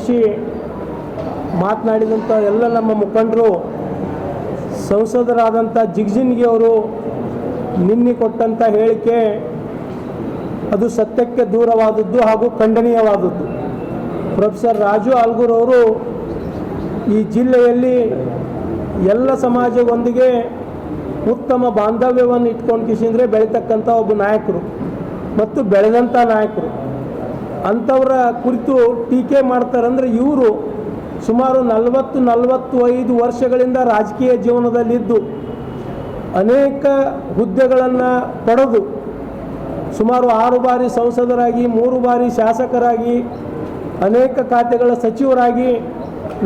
ಉದ್ದೇಶಿಸಿ ಮಾತನಾಡಿದಂಥ ಎಲ್ಲ ನಮ್ಮ ಮುಖಂಡರು, ಸಂಸದರಾದಂಥ ಜಿಗ್ಜಿನ್ಗಿ ಅವರು ನಿನ್ನೆ ಕೊಟ್ಟಂಥ ಹೇಳಿಕೆ ಅದು ಸತ್ಯಕ್ಕೆ ದೂರವಾದದ್ದು ಹಾಗೂ ಖಂಡನೀಯವಾದದ್ದು. ಪ್ರೊಫೆಸರ್ ರಾಜು ಆಲ್ಗೂರ್ ಅವರು ಈ ಜಿಲ್ಲೆಯಲ್ಲಿ ಎಲ್ಲ ಸಮಾಜದೊಂದಿಗೆ ಉತ್ತಮ ಬಾಂಧವ್ಯವನ್ನು ಇಟ್ಕೊಂಡು ಕಿಸಿಂದ್ರೆ ಬೆಳೀತಕ್ಕಂಥ ಒಬ್ಬ ನಾಯಕರು ಮತ್ತು ಬೆಳೆದಂಥ ನಾಯಕರು. ಅಂಥವರ ಕುರಿತು ಟೀಕೆ ಮಾಡ್ತಾರಂದ್ರೆ ಇವರು ಸುಮಾರು ನಲವತ್ತು ನಲವತ್ತು ಐದು ವರ್ಷಗಳಿಂದ ರಾಜಕೀಯ ಜೀವನದಲ್ಲಿದ್ದು ಅನೇಕ ಹುದ್ದೆಗಳನ್ನು ಪಡೆದು ಸುಮಾರು ಆರು ಬಾರಿ ಸಂಸದರಾಗಿ, ಮೂರು ಬಾರಿ ಶಾಸಕರಾಗಿ, ಅನೇಕ ಖಾತೆಗಳ ಸಚಿವರಾಗಿ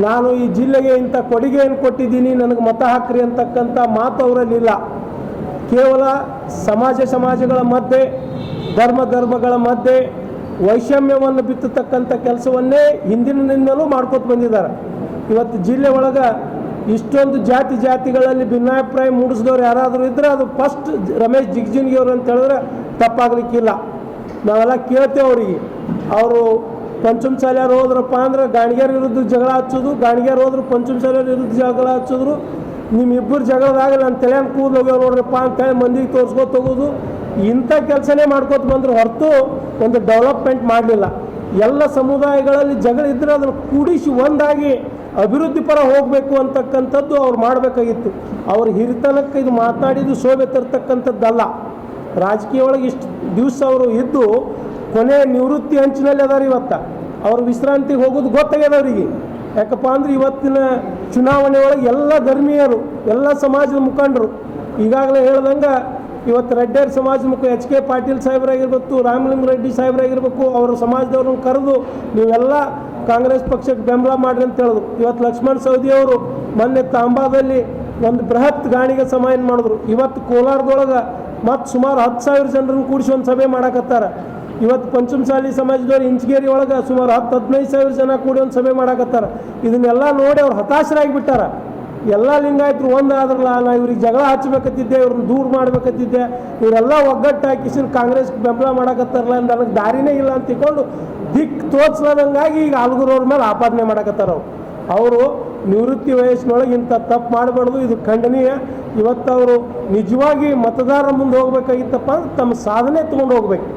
ನಾನು ಈ ಜಿಲ್ಲೆಗೆ ಇಂಥ ಕೊಡುಗೆಯನ್ನು ಕೊಟ್ಟಿದ್ದೀನಿ, ನನಗೆ ಮತ ಹಾಕ್ರಿ ಅಂತಕ್ಕಂಥ ಮಾತು ಅವರಲ್ಲಿಲ್ಲ. ಕೇವಲ ಸಮಾಜ ಸಮಾಜಗಳ ಮಧ್ಯೆ, ಧರ್ಮ ಧರ್ಮಗಳ ಮಧ್ಯೆ ವೈಷಮ್ಯವನ್ನು ಬಿತ್ತತಕ್ಕಂಥ ಕೆಲಸವನ್ನೇ ಹಿಂದಿನಿಂದಲೂ ಮಾಡ್ಕೊತ ಬಂದಿದ್ದಾರೆ. ಇವತ್ತು ಜಿಲ್ಲೆ ಒಳಗೆ ಇಷ್ಟೊಂದು ಜಾತಿ ಜಾತಿಗಳಲ್ಲಿ ಭಿನ್ನಾಭಿಪ್ರಾಯ ಮೂಡಿಸಿದವ್ರು ಯಾರಾದರೂ ಇದ್ದರೆ ಅದು ಫಸ್ಟ್ ರಮೇಶ್ ಜಿಗ್ಜಿನ್ಗಿ ಅವರು ಅಂತ ಹೇಳಿದ್ರೆ ತಪ್ಪಾಗಲಿಕ್ಕಿಲ್ಲ. ನಾವೆಲ್ಲ ಕೇಳ್ತೇವೆ ಅವರಿಗೆ. ಅವರು ಪಂಚಮ ಶಾಲೆಯವ್ರು ಹೋದ್ರಪ್ಪ ಅಂದ್ರೆ ಗಾಣಿಗ್ಯಾರ ವಿರುದ್ಧ ಜಗಳ ಹಚ್ಚೋದು ಗಾಣಿಗ್ಯಾರ ಹೋದ್ರು ಪಂಚಮ ಶಾಲೆಯವ್ರ ವಿರುದ್ಧ ಜಗಳ ಹಚ್ಚಿದ್ರು, ನಿಮ್ಮಿಬ್ಬರು ಜಗಳದಾಗ ನನ್ನ ತಲೆಯನ್ನು ಕೂದಲು ಹೋಗ್ಯಾವ ನೋಡ್ರಪ್ಪ ಅಂತೇಳಿ ಮಂದಿಗೆ ತೋರಿಸ್ಕೊತ ಹೋಗೋದು. ಇಂಥ ಕೆಲಸನೇ ಮಾಡ್ಕೋತ ಬಂದ್ರೆ ಹೊರತು ಒಂದು ಡೆವಲಪ್ಮೆಂಟ್ ಮಾಡಲಿಲ್ಲ. ಎಲ್ಲ ಸಮುದಾಯಗಳಲ್ಲಿ ಜಗಳ ಇದ್ದರೆ ಅದನ್ನು ಕೂಡಿಸಿ ಒಂದಾಗಿ ಅಭಿವೃದ್ಧಿ ಪರ ಹೋಗಬೇಕು ಅಂತಕ್ಕಂಥದ್ದು ಅವ್ರು ಮಾಡಬೇಕಾಗಿತ್ತು. ಅವ್ರ ಹಿರಿತನಕ್ಕೆ ಇದು ಮಾತಾಡಿದ್ದು ಶೋಭೆ ತರ್ತಕ್ಕಂಥದ್ದಲ್ಲ. ರಾಜಕೀಯ ಒಳಗೆ ಇಷ್ಟು ದಿವಸ ಅವರು ಇದ್ದು ಕೊನೆ ನಿವೃತ್ತಿ ಅಂಚಿನಲ್ಲಿ ಅದಾರ ಇವತ್ತು. ಅವ್ರ ವಿಶ್ರಾಂತಿಗೆ ಹೋಗೋದು ಗೊತ್ತಾಗ್ಯದ ಅವರಿಗೆ. ಯಾಕಪ್ಪ ಅಂದ್ರೆ ಇವತ್ತಿನ ಚುನಾವಣೆ ಒಳಗೆ ಎಲ್ಲ ಧರ್ಮೀಯರು, ಎಲ್ಲ ಸಮಾಜದ ಮುಖಂಡರು ಈಗಾಗಲೇ ಹೇಳ್ದಂಗೆ ಇವತ್ತು ರೆಡ್ಡಿಯರ್ ಸಮಾಜ ಮುಖ ಎಚ್ ಕೆ ಪಾಟೀಲ್ ಸಾಹೇಬರಾಗಿರ್ಬೇಕು, ರಾಮಲಿಂಗ ರೆಡ್ಡಿ ಸಾಹೇಬರಾಗಿರ್ಬೇಕು, ಅವರ ಸಮಾಜದವ್ರನ್ನ ಕರೆದು ನೀವೆಲ್ಲ ಕಾಂಗ್ರೆಸ್ ಪಕ್ಷಕ್ಕೆ ಬೆಂಬಲ ಮಾಡ್ರಿ ಅಂತ ಹೇಳಿದ್ರು. ಇವತ್ತು ಲಕ್ಷ್ಮಣ್ ಸವದಿ ಅವರು ಮೊನ್ನೆ ತಾಂಬಾದಲ್ಲಿ ಒಂದು ಬೃಹತ್ ಗಾಣಿಗೆ ಸಮಾಯನ ಮಾಡಿದ್ರು. ಇವತ್ತು ಕೋಲಾರದೊಳಗೆ ಮತ್ತು ಸುಮಾರು ಹತ್ತು ಸಾವಿರ ಜನರನ್ನು ಕೂಡಿಸಿ ಒಂದು ಸಭೆ ಮಾಡಕತ್ತಾರ. ಇವತ್ತು ಪಂಚಮಸಾಲಿ ಸಮಾಜದವ್ರು ಇಂಚಗೇರಿ ಒಳಗೆ ಸುಮಾರು ಹತ್ತು ಹದಿನೈದು ಸಾವಿರ ಜನ ಕೂಡಿ ಒಂದು ಸಭೆ ಮಾಡಕತ್ತಾರ. ಇದನ್ನೆಲ್ಲ ನೋಡಿ ಅವ್ರು ಹತಾಶರಾಗಿ ಬಿಟ್ಟಾರ ಎಲ್ಲ ಲಿಂಗಾಯತರು ಒಂದಾದ್ರಲ್ಲ ನಾನು ಇವ್ರಿಗೆ ಜಗಳ ಹಚ್ಚಬೇಕತ್ತಿದ್ದೆ ಇವ್ರನ್ನ ದೂರ ಮಾಡ್ಬೇಕತ್ತಿದ್ದೆ, ಇವರೆಲ್ಲ ಒಗ್ಗಟ್ಟು ಹಾಕಿಸಿದ್ರು ಕಾಂಗ್ರೆಸ್ ಬೆಂಬಲ ಮಾಡಕತ್ತಾರಲ್ಲ ನನಗೆ ದಾರಿನೇ ಇಲ್ಲ ಅಂತ ತಿಳ್ಕೊಂಡು ದಿಕ್ ತೋಚ್ಲದಂಗಾಗಿ ಈಗ ಆಲ್ಗೂರವ್ರ ಮೇಲೆ ಆಪಾದನೆ ಮಾಡಕತ್ತಾರ ಅವ್ರು. ನಿವೃತ್ತಿ ವಯಸ್ಸಿನೊಳಗೆ ಇಂಥ ತಪ್ಪು ಮಾಡಬಾರ್ದು, ಇದು ಖಂಡನೀಯ. ಇವತ್ತು ಅವರು ನಿಜವಾಗಿ ಮತದಾರರ ಮುಂದೆ ಹೋಗ್ಬೇಕಾಗಿತ್ತಪ್ಪ ಅಂದ್ರೆ ತಮ್ಮ ಸಾಧನೆ ತೊಗೊಂಡು ಹೋಗ್ಬೇಕು.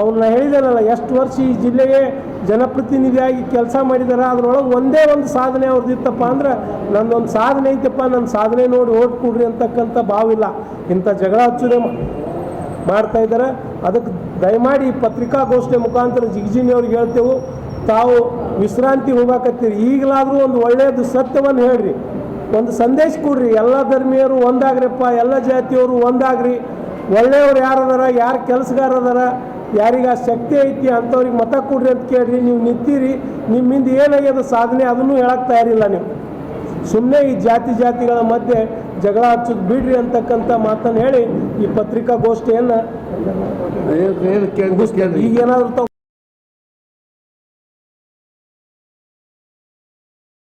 ಅವ್ರನ್ನ ಹೇಳಿದಲ್ಲ ಎಷ್ಟು ವರ್ಷ ಈ ಜಿಲ್ಲೆಗೆ ಜನಪ್ರತಿನಿಧಿಯಾಗಿ ಕೆಲಸ ಮಾಡಿದಾರೆ, ಅದರೊಳಗೆ ಒಂದೇ ಒಂದು ಸಾಧನೆ ಅವ್ರದ್ದು ಇತ್ತಪ್ಪ ಅಂದ್ರೆ, ನಂದೊಂದು ಸಾಧನೆ ಐತಪ್ಪ ನನ್ನ ಸಾಧನೆ ನೋಡಿ ಓಟ್ ಕೊಡ್ರಿ ಅಂತಕ್ಕಂಥ ಭಾವಿಲ್ಲ ಇಂಥ ಜಗಳ ಹಚ್ಚೋದೇ ಮಾಡ್ತಾ ಇದ್ದಾರೆ ಅದಕ್ಕೆ ದಯಮಾಡಿ ಪತ್ರಿಕಾಗೋಷ್ಠಿ ಮುಖಾಂತರ ಜಿಗಜಿನಿ ಅವ್ರಿಗೆ ಹೇಳ್ತೇವೆ, ತಾವು ವಿಶ್ರಾಂತಿ ಹೋಗಾಕತ್ತೀರಿ. ಈಗಲಾದರೂ ಒಂದು ಒಳ್ಳೆಯದು ಸತ್ಯವನ್ನು ಹೇಳ್ರಿ. ಒಂದು ಸಂದೇಶ ಕೊಡ್ರಿ. ಎಲ್ಲ ಧರ್ಮೀಯರು ಒಂದಾಗ್ರಿಪ್ಪ, ಎಲ್ಲ ಜಾತಿಯವರು ಒಂದಾಗ್ರಿ. ಒಳ್ಳೆಯವ್ರು ಯಾರದಾರ, ಯಾರು ಕೆಲಸಗಾರ ಅದಾರ ಯಾರಿಗೆ ಆ ಶಕ್ತಿ ಐತಿ ಅಂಥವ್ರಿಗೆ ಮತ ಕೊಡ್ರಿ ಅಂತ ಕೇಳ್ರಿ ನೀವು ನಿಂತೀರಿ ನಿಮ್ಮಿಂದ ಏನಾಗ್ಯದ ಸಾಧನೆ ಅದನ್ನು ಹೇಳಕ್ಕೆ ತಯಾರಿಲ್ಲ ನೀವು. ಸುಮ್ಮನೆ ಈ ಜಾತಿ ಜಾತಿಗಳ ಮಧ್ಯೆ ಜಗಳ ಹಚ್ಚೋದು ಬಿಡ್ರಿ ಅಂತಕ್ಕಂಥ ಮಾತನ್ನು ಹೇಳಿ ಈ ಪತ್ರಿಕಾಗೋಷ್ಠಿಯನ್ನು ಏನು